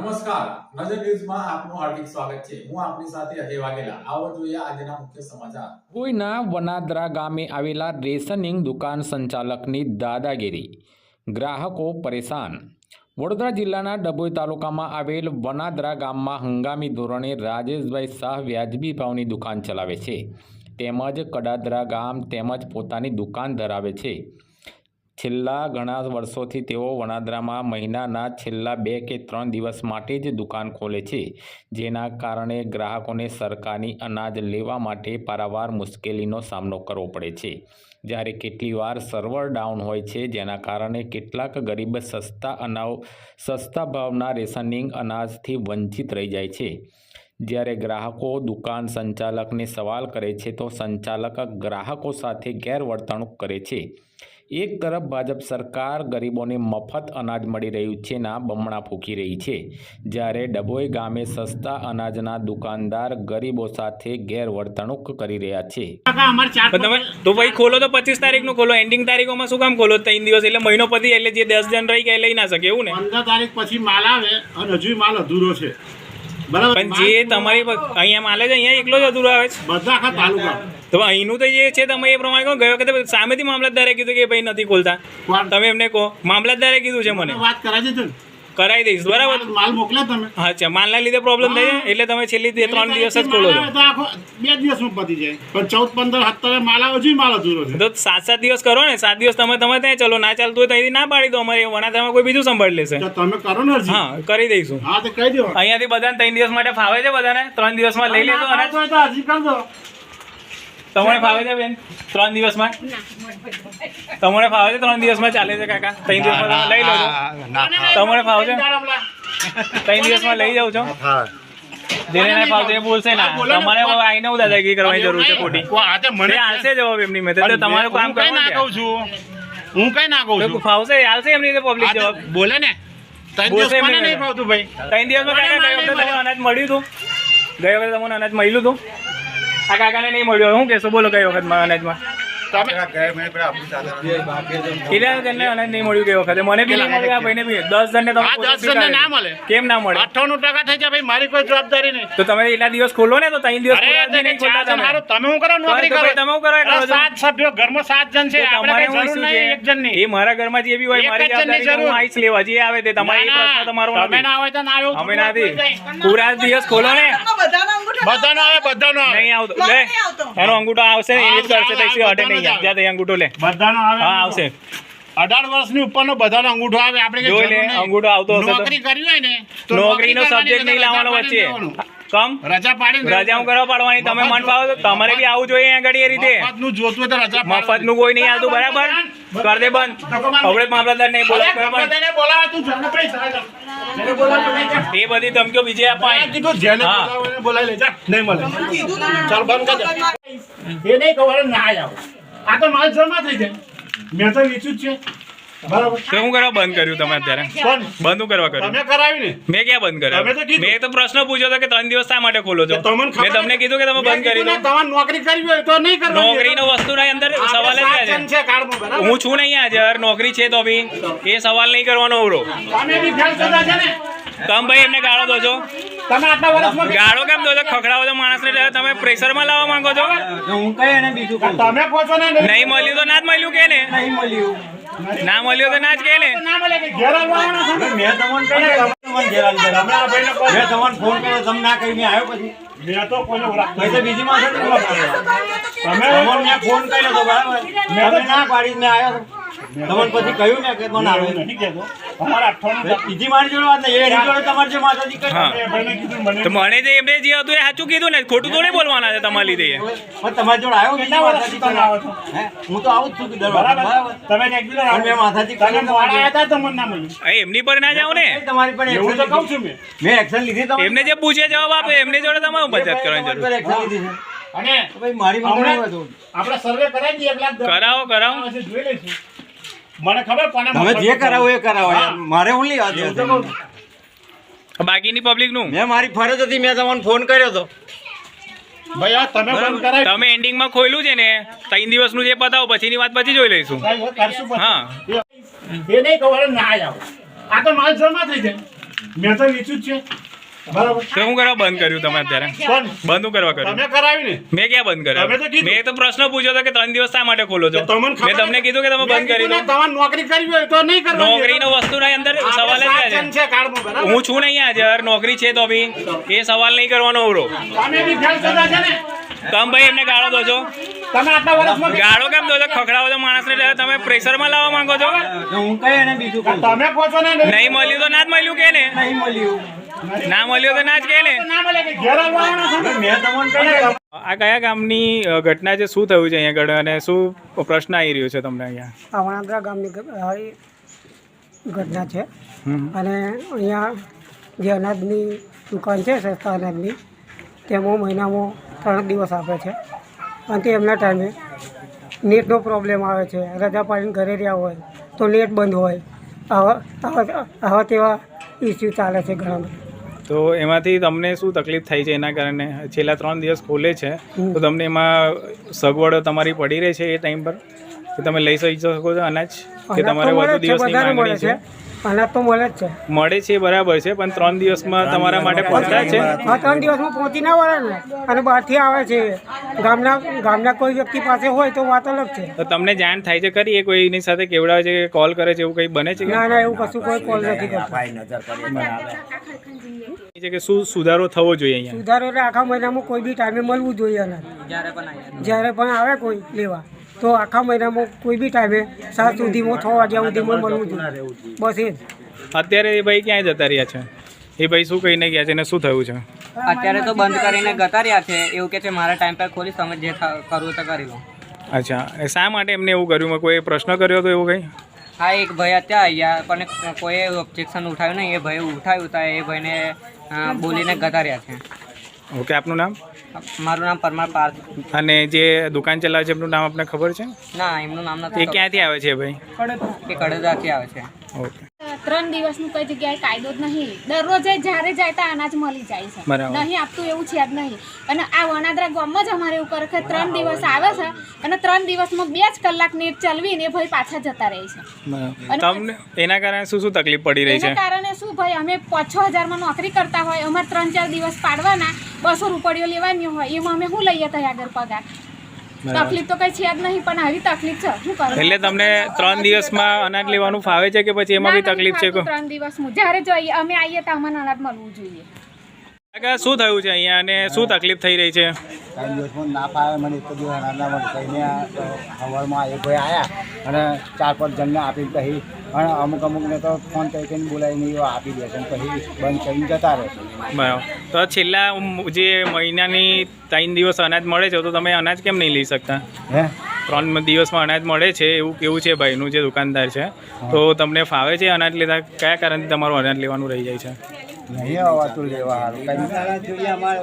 નમસ્કાર. નજર ન્યૂઝમાં આપનું હાર્દિક સ્વાગત છે. હું આપની સાથે અજય વાઘેલા. આવો જોઈએ આજના મુખ્ય સમાચાર. કોઈના વનાદરા ગામે આવેલા રેશનિંગ દુકાન સંચાલકની દાદાગીરી. ગ્રાહકો પરેશાન. વડોદરા જિલ્લાના ડભોઈ તાલુકામાં આવેલ વનાદરા ગામમાં હંગામી ધોરણે રાજેશભાઈ શાહ વ્યાજબી ભાવની દુકાન ચલાવે છે. તેમજ કડાદરા ગામ તેમજ પોતાની દુકાન ધરાવે છે. છેલ્લા ઘણા વર્ષોથી તેઓ વણાદરામાં મહિનાના છેલ્લા બે કે ત્રણ દિવસ માટે જ દુકાન ખોલે છે, જેના કારણે ગ્રાહકોને સરકારી અનાજ લેવા માટે પારાવાર મુશ્કેલીનો સામનો કરવો પડે છે. જ્યારે કેટલીવાર સર્વર ડાઉન હોય છે, જેના કારણે કેટલાક ગરીબ સસ્તા અનાવ, સસ્તા ભાવના રેશનિંગ અનાજથી વંચિત રહી જાય છે. જ્યારે ગ્રાહકો દુકાન સંચાલકને સવાલ કરે છે તો સંચાલક ગ્રાહકો સાથે ગેરવર્તણૂક કરે છે. એક તરફ ભાજપ સરકાર ગરીબોને મફત અનાજ મળી રહ્યું છે ના બમણા ફૂંકી રહી છે. જ્યારે ડભોઈ ગામે સસ્તા અનાજના દુકાનદાર ગરીબો સાથે ગેરવર્તણૂક કરી રહ્યા છે. કાકા અમારે ચાર પણ તમે તો ભાઈ ખોલો તો પચીસ તારીખનું ખોલો. એન્ડિંગ તારીખોમાં શું કામ ખોલો? ત્રણ દિવસ એટલે મહિનો પછી એટલે જે દસ જણ રહી ગયા એ લઈ ના શકે એવું ને? પંદર તારીખ પછી માલ આવે અને હજુ માલ અધૂરો છે. બરાબર. પણ જે તમારી અહીંયા માલે છે અહીંયા એકલો જ અધૂરો આવે છે. બધા આખા તાલુકા. તો અહીંનું તો જે છે તમે એ પ્રમાણે કહો ગયો વખતે સામેથી મામલતદારે કીધું કે ભાઈ નથી ખોલતા. તમે એમને કહો. મામલતદારે કીધું છે મને. વાત કરાવી કરાવી દઈશ બરાબર? માલ- મોકલ્યા તમે. અચ્છા માલના લીધે પ્રોબ્લેમ થાય એટલે તમે છેલ્લી બે ત્રણ દિવસ જ ખોલો છો. તો આખો બે દિવસમાં પતી જાય. પણ ચૌદ પંદર સત્તરે માલ આવે છે માલ અધૂરો છે. તો સાત સાત દિવસ કરો ને. સાત દિવસ તમે તમે ત્યાં ચલો. ના ચાલતું હોય ત્યાંથી ના પાડી દો અમારે. તમે કોઈ બીજું સંભાળી લેશે. તમે કરો ને હા કરી દઈશું. હા તો કહી દો. અહીંયાથી બધાને ત્રણ દિવસ માટે ફાવે છે બધાને? ત્રણ દિવસમાં લઈ લેજો અને હજી કરી દો. તમને ફાવે છે બેન? ત્રણ દિવસમાં? તમને ફાવે છે ત્રણ દિવસમાં ચાલે છે કાકા? ત્રણ દિવસમાં લઈ લો તમને ફાવે છે? ત્રણ દિવસમાં લઈ જાઉં છો? જેને ના ફાવતું બોલશે ના. તમારે આઈને હું દાદાગીરી કરવાની જરૂર છે ખોટી. મને એ જવાબ એમની મેં તો. તમારું કામ કઈ ના કહું છું? હું કઈ ના કહું છું. ફાવશે આલશે એમની રીતે પબ્લિક જવાબ? બોલે ને. ત્રણ દિવસ મને નહીં ફાવતું ભાઈ. ત્રણ દિવસમાં કાકા ગઈ વખતે તમને અનાજ મળ્યું હતું? ગયો વખતે તમને અનાજ મળ્યું હતું? આ કાકાને નહીં મળ્યો. શું કહેશો? બોલો કઈ વખત અનાજમાં? તમે કેટલા જણને અનાજ નહીં મળ્યું ગઈ વખતે? મને બી નહીં મળ્યું આ ભાઈને બી. દસ જણને તમે આ પોતે દસ જણને ના મળે. કેમ ના મળે? અઠ્ઠાણું ટકા થઈ જાય ભાઈ મારી કોઈ જવાબદારી નહીં. તો તમે એટલા દિવસ ખોલો ને તો ત્રણ દિવસ તમે હું કરો નોકરી કરો. તમે હું કરો એટલા સાત સભ્યો ઘરમાં સાત જણ છે આપણે તમારે જરૂર નહીં એક જણ નહીં એ મારા ઘરમાં જે બી હોય મારી જવાબદારી હું જરૂર. આવીશ લેવા જે આવે તે તમારી પ્રશ્ન તમારો તમે ના હોય તો ના આવ્યો અમે નથી પૂરા દિવસ ખોલો ને બધાનો આવે બધાનો આવે. નહીં આવતો. લે એનો અંગૂઠો આવશે ને એ જ કરશે તૈસી હટે નહીં બધાનો જ જ્યાં તે અંગૂઠો લે. બધાનો આવે હા આવશે. અઢાર વર્ષની ઉપરનો બધાનો અંગૂઠો આવે. આપણે જોઈ લે, અંગૂઠો આવતો હશે નોકરી કરવી હોય ને નોકરીનો સબ્જેક્ટ નહીં લાવવાનો વચ્ચે. કમ રજા પાડીને રજા હું કરવા પાડવાની. તમે મન ફાવો તો તમારે બી આવું જોઈએ આગળ એ રીતે. મફતનું જોતું હોય તો રજા મફતનું કોઈ નહીં આવતું બરાબર? કર. દે બંધ. હવે મામલતદાર નહીં બોલો બરાબર? બધાને બોલાવે. એ બધી ધમકીઓ બીજે મેં અપાય. કીધું જેને હા. બોલાવે બોલાવી લે જા. નહીં મળે. ચાલ બંધ કર દે. એ નહીં કહું ના આવ આ તો માલ જમા થઈ જાય. મેં તો વેચ્યું જ છે. બરાબર. તો હું કરવા બંધ કર્યું તમે અત્યારે? બંધ કરવા કર્યું? તમે કરાવી ને મેં ક્યાં બંધ તમે તો કર્યું. મેં તો પ્રશ્ન પૂછ્યો હતો કે ત્રણ દિવસ શા માટે ખોલો છો? તમને મેં તમને કીધું કે તમે બંધ કરી દો. તમારે નોકરી કરવી હોય તો નહીં કરવાની. નોકરીનો વસ્તુના અંદર સવાલ જ સાત છે? હું છું નહીં હાજર નોકરી છે તો બી. એ સવાલ નહીં કરવાનો ઉરો તમે બી ફેલ થતા છે ને? તમે ભાઈ એમને ગાળો દો છો? તમે આટલા વર્ષમાં ગાળો કેમ દો છો? ખખડાવો છો માણસને તમે પ્રેશરમાં લાવવા માંગો છો? તમે કહો ને નહીં મળ્યું તો ના જ મળ્યું કે ને ના મળ્યું તો ના જ કે? મેં તમને. મેં તમને ફોન કર્યો તમે ના કરીને આવ્યો તો કોઈને ઓળખતો બીજી માણસે ફોન કર્યો તો બરાબર મેં ના પાડી મેં આવ્યો. તમને પછી કહ્યું ને કે મને આવે? નથી કહેતો. અમારા અઠવાડિયું બીજી મારી જોડે વાત નહીં. એની જોડે તમારે જે માતાજી કહી. કીધું મને તો મને જે એમને જે હતું એ સાચું કીધું ને. ખોટું તો નહીં બોલવાના છે તમારી લીધે પણ તમારી જોડે આવ્યો કેટલા માતાજી તમે આવો છો? હું? તો આવું જ છું કે દર વખતે. બરાબર. તમે રેગ્યુલર પણ મેં માથાથી તમે આવ્યા હતા તમને ના મળ્યું એ એમની પર ના જાઓ ને. તમારી પણ એવું તો કહું છું મેં. મેં એક્શન લીધી તમે એમને જે પૂછે જવાબ આપે એમની જોડે તમારે બચત કરવાની જરૂર. પર લીધી છે. અને ભાઈ મારી. આપણે સર્વે કરાવી દઈએ એક લાખ કરાવો કરાવો. જોઈ લઈશું. મને ખબર કોને તમે જે કરાવો એ કરાવો મારે હું લઈ. બાકીની પબ્લિકનું? મેં મારી ફરજ હતી મેં તમને ફોન કર્યો હતો ભાઈ તમે બંધ કરાવી તમે એન્ડિંગમાં ખોલ્યું છે ને ત્રણ દિવસનું જે પતાવો પછીની વાત પછી જોઈ લઈશું. હા એ નહીં કહું ના આવો. આ તો માલ જમા થઈ જાય મેં તો વેચ્યું જ છે. શું કરવા બંધ કર્યું તમે અત્યારે? બંધ કરવા કર્યું? તમે કરાવી ને. મેં ક્યાં બંધ તમે તો કર્યું. મેં તો પ્રશ્ન પૂછ્યો હતો કે ત્રણ દિવસ શા માટે ખોલો છો? તમને મેં તમને કીધું કે તમે બંધ કરી દો. નોકરી કરવી હોય તો નહીં કરવાની. નોકરીનો વસ્તુના અંદર સવાલ જ? હું છું નહીં આજે નોકરી છે તો બી. એ સવાલ નહીં કરવાનો અવરો તમે ભાઈ એમને ગાળો દો છો? તમે આટલા વર્ષમાં ગાળો કેમ દો છો? ખખડાવો છો માણસને તમે પ્રેશરમાં લાવવા માંગો છો? હું કઈ એને બીજું તમે કહો છો ને નહીં મળ્યું તો ના જ મળ્યું કે ને નહીં મળ્યું. ના મળ્યું તો ના જ કે ને. આ કયા ગામની ઘટના છે? શું થયું છે અહીંયા આગળ અને શું પ્રશ્ન આવી રહ્યો છે તમને અહીંયા? વણાદરા ગામની ઘટના છે. અને અહીંયા જે અનાજની દુકાન છે સસ્તા અનાજની તેમાં મહિનામાં ત્રણ દિવસ આપે છે. અને એમના ટાઈમે નેટનો પ્રોબ્લેમ આવે છે. રજા પાડીને ઘરે રહ્યા હોય તો નેટ બંધ હોય. આવા આવા આવા તેવા ઇસ્યુ ચાલે છે ઘણા બધા તો એમાંથી તમને શું તકલીફ થઈ છે એના કારણે? છેલ્લા ત્રણ દિવસ ખોલે છે તો તમને એમાં સગવડો તમારી પડી રહે છે એ ટાઈમ પર? કે તમે લઈ શકી શકો છો અનાજ? કે તમારે વધુ દિવસ છે. અનાજ તો મળે જ છે. મળે છે બરાબર છે પણ ત્રણ દિવસમાં તમારા માટે પહોંચાય છે? હા ત્રણ દિવસમાં પહોંચી ના વળે ને. અને બહારથી આવે છે. ગામના ગામના કોઈ વ્યક્તિ પાસે હોય તો વાત અલગ છે. તો તમને જાણ થાય છે ખરી? એ કોઈની સાથે કેવડાવે છે કે કોલ કરે છે એવું કંઈ બને છે ના ના એવું કશું કોઈ કોલ નથી કરતો. છે કે શું સુધારો થવો જોઈએ અહીંયા? સુધારો એટલે આખા મહિનામાં કોઈ બી ટાઈમે મળવું જોઈએ અનાજ જ્યારે પણ આવે કોઈ લેવા. તો આખા મહિનામાં કોઈ બી ટાઈમે સાત સુધીમાં છ વાગ્યા સુધીમાં મળવું જોઈએ. બસ એ જ. અત્યારે એ ભાઈ ક્યાં જતા રહ્યા છે? એ ભાઈ શું કહીને ગયા છે ને શું થયું છે? અત્યારે તો બંધ કરીને ગતા રહ્યા છે. એવું કે છે મારા ટાઈમ પર ખોલી તમે જે કરવું તો કરી લો. અચ્છા. એ શા માટે એમને એવું કર્યું? કોઈ પ્રશ્ન કર્યો હતો એવું કંઈ? હા એક ભાઈ અત્યારે અહીંયા પણ કોઈએ ઓબ્જેક્શન ઉઠાવ્યું નહીં. એ ભાઈ ઉઠાવ્યું હતા એ ભાઈને બોલીને ગતા રહ્યા છે. ઓકે આપનું નામ? મારું નામ પરમાર પાર્થ. અને જે દુકાન ચલાવે છે એમનું નામ આપને ખબર છે? ના એમનું નામ નથી એ ક્યાંથી આવે છે ભાઈ? એ કડોદાથી આવે છે. ઓકે ત્રણ દિવસનું કઈ જગ્યાએ કાયદો જ નહીં. દરરોજ જ્યારે જાય ત્યાં અનાજ મળી જાય છે. નહીં આપતું એવું છે જ નહીં. અને આ વણાદરા ગામમાં જ અમારે એવું કરે કે ત્રણ દિવસ આવે છે અને ત્રણ દિવસમાં બે જ કલાક નેટ ચલવીને ભાઈ પાછા જતા રહે છે. તમને એના કારણે શું શું તકલીફ પડી રહી છે? એના કારણે શું ભાઈ અમે પાંચ છ હજારમાં નોકરી કરતા હોય અમારે ત્રણ ચાર દિવસ પાડવાના બસો રૂપિયો લેવાની હોય એમાં અમે શું લઈએ તૈયાર આગળ પગાર. તકલીફ તો કઈ છે જ નહીં પણ આવી તકલીફ છે. શું કરું? એટલે તમને ત્રણ દિવસમાં અનાજ લેવાનું ફાવે છે કે પછી એમાં બી તકલીફ છે ત્રણ દિવસનું જ્યારે જોઈએ અમે આવીએ તો અમને અનાજ મળવું જોઈએ. કાકા શું થયું છે અહીંયા અને શું તકલીફ થઈ રહી છે? ત્રણ દિવસમાં ના પાવે મને એક દિવસ મળે કહીને એક ભાઈ આવ્યા અને ચાર પાંચ જણને આપી કહી અને અમુક અમુકને તો ફોન કરી કરીને બોલાવીને એવા આપી દે છે પછી બંધ કરીને જતા રહે છે. બરાબર. તો છેલ્લા જે મહિનાની ત્રણ દિવસ અનાજ મળે છે તો તમે અનાજ કેમ નહીં લઈ શકતા? હે? ત્રણ દિવસમાં અનાજ મળે છે એવું કેવું છે ભાઈનું જે દુકાનદાર છે? તો તમને ફાવે છે અનાજ લેતા? કયા કારણથી તમારું અનાજ લેવાનું રહી જાય છે? નહીં આવતું લેવા સારું કંઈ જોઈએ અમારે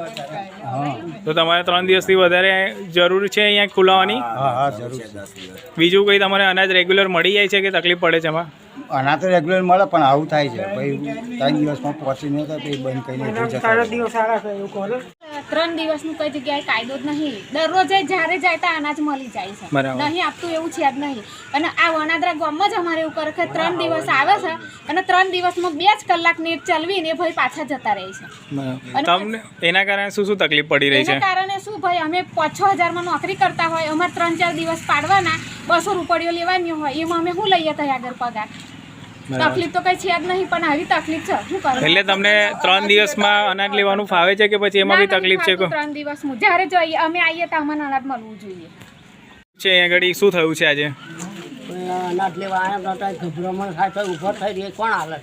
હા. તો તમારે ત્રણ દિવસથી વધારે જરૂર છે અહીંયા ખુલાવાની? હા હા જરૂર બીજું કંઈ તમારે અનાજ રેગ્યુલર મળી જાય છે કે તકલીફ પડે છે એમાં? અનાજ તો રેગ્યુલર મળે પણ આવું થાય છે. ભાઈ ત્રણ દિવસમાં પહોંચીને તો પછી બંધ કરીને ત્રણ દિવસનું કઈ જગ્યાએ કાયદો જ નહીં. દરરોજ જ્યારે જાય ત્યાં અનાજ મળી જાય છે. નહીં આપતું એવું છે જ નહીં. અને આ વણાદરા ગામમાં જ અમારે એવું કરે કે ત્રણ દિવસ આવે છે અને ત્રણ દિવસમાં બે જ કલાક નેટ ચલવીને ભાઈ પાછા જતા રહે છે. તમને એના કારણે શું શું તકલીફ પડી રહી છે? એના કારણે શું ભાઈ અમે પાંચ છ હજારમાં નોકરી કરતા હોય અમારે ત્રણ ચાર દિવસ પાડવાના બસો રૂપિયો લેવાની હોય એમાં અમે શું લઈએ ત્યાં આગળ પગાર. તકલીફ તો કઈ છે જ નહીં પણ આવી તકલીફ છે. શું કરું? એટલે તમને ત્રણ દિવસમાં અનાજ લેવાનું ફાવે છે કે પછી એમાં બી તકલીફ છે થતું દિવસ દિવસનું જ્યારે જોઈએ અમે આવીએ તો અમને અનાજ મળવું જોઈએ. છે અહીંયા આગળ શું થયું છે આજે? અનાજ લેવા આવ્યા હતા ગભરામણ થાય તો ઊભો થઈ રહી કોણ હાલે?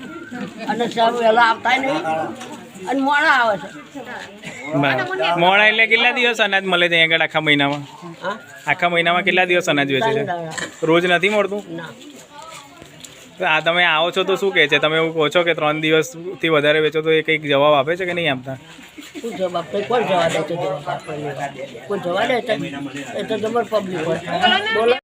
અને સારું વહેલા આવતા નહીં. અને મોડા આવે છે. મોડા એટલે કેટલા દિવસ અનાજ મળે છે અહીંયા આગળ આખા મહિનામાં? આખા મહિનામાં કેટલા દિવસ અનાજ વેચે છે? રોજ નથી મળતું? ના. આ તમે આવો છો તો શું કહે છે તમે એવું કહો છો કે ત્રણ દિવસથી વધારે વેચો તો એ કંઈક જવાબ આપે છે કે નહીં આપતા શું